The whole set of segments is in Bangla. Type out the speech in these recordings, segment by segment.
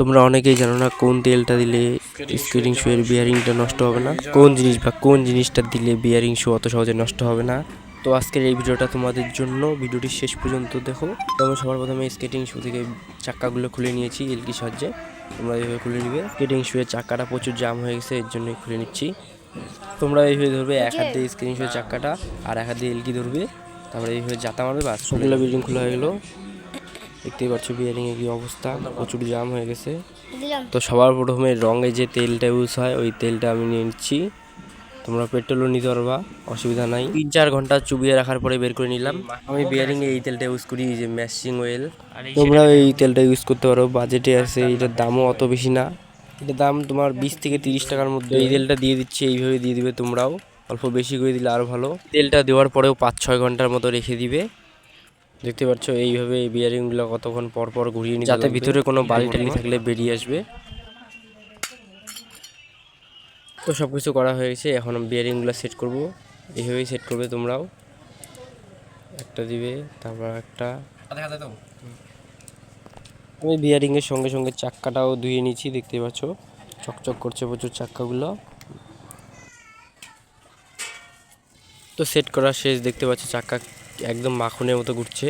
তোমরা অনেকেই জানো না কোন তেলটা দিলে স্কেটিং শু এর বিয়ারিংটা নষ্ট হবে না? কোন জিনিস বা কোন জিনিসটা দিলে বিয়ারিং শু অত সহজে নষ্ট হবে না? তো আজকের এই ভিডিওটা তোমাদের জন্য। ভিডিওটি শেষ পর্যন্ত দেখো। আমি সবার প্রথমে স্কেটিং শু থেকে চাক্কাগুলো খুলে নিয়েছি এলকি সাহায্যে। তোমরা এইভাবে খুলে নিবে। স্কেটিং শুয়ের চাক্কাটা প্রচুর জাম হয়ে গেছে, এর জন্যই খুলে নিচ্ছি। তোমরা এইভাবে ধরবে, এক হাত দিয়ে স্কেটিং শুয়ের চাক্কাটা আর এক হাত দিয়ে এলকি ধরবে। তারপরে এইভাবে জাতা মারবে, বাস। সবগুলো বিল্ডিং খোলা হয়ে গেলো। দেখতেই পাচ্ছ বিয়ারিং এর কি অবস্থা প্রচুর জাম হয়ে গেছে। তো সবার প্রথমে রঙে যে তেলটা ইউজ হয় ওই তেলটা আমি নিয়ে নিচ্ছি। তোমরা পেট্রোলও নিতে পারবা অসুবিধা নাই। তিন চার ঘণ্টা চুবিয়ে রাখার পরে বের করে নিলাম। আমি বিয়ারিং এ এই তেলটা ইউজ করি এই যে ম্যাশিং অয়েল তোমরা এই তেলটা ইউজ করতে পারো বাজেটে আছে এটার দামও অত বেশি না। এটার দাম তোমার বিশ থেকে তিরিশ টাকার মধ্যে। এই তেলটা দিয়ে দিচ্ছি এইভাবে দিয়ে দিবে তোমরাও। অল্প বেশি করে দিলে আরও ভালো। তেলটা দেওয়ার পরেও পাঁচ ছয় ঘণ্টার মতো রেখে দিবে। দেখতে পাচ্ছ এইভাবে এই বিয়ারিংগুলো কতক্ষণ পর পর ঘুরিয়ে নিতে যাতে ভিতরে কোনো বালি টালি থাকলে বেরিয়ে আসবে। তো সব কিছু করা হয়ে গেছে এখন বিয়ারিংগুলো সেট করব। এইভাবেই সেট করবে তোমরাও। একটা দিবে তারপর একটা। আমি বিয়ারিংয়ের সঙ্গে সঙ্গে চাক্কাটাও ধুয়ে নিয়েছি দেখতে পাচ্ছ। চকচক করছে প্রচুর চাক্কাগুলো। তো সেট করা শেষ দেখতে পাচ্ছ চাক্কা একদম মাখনের মতো ঘুরছে।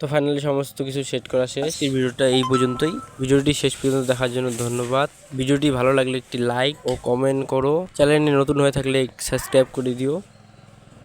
তো ফাইনালি সমস্ত কিছু সেট করা শেষ। এই ভিডিওটা এই পর্যন্তই। ভিডিওটি শেষ পর্যন্ত দেখার জন্য ধন্যবাদ। ভিডিওটি ভালো লাগলে একটি লাইক ও কমেন্ট করো। চ্যানেলে নতুন হয়ে থাকলে সাবস্ক্রাইব করে দিও।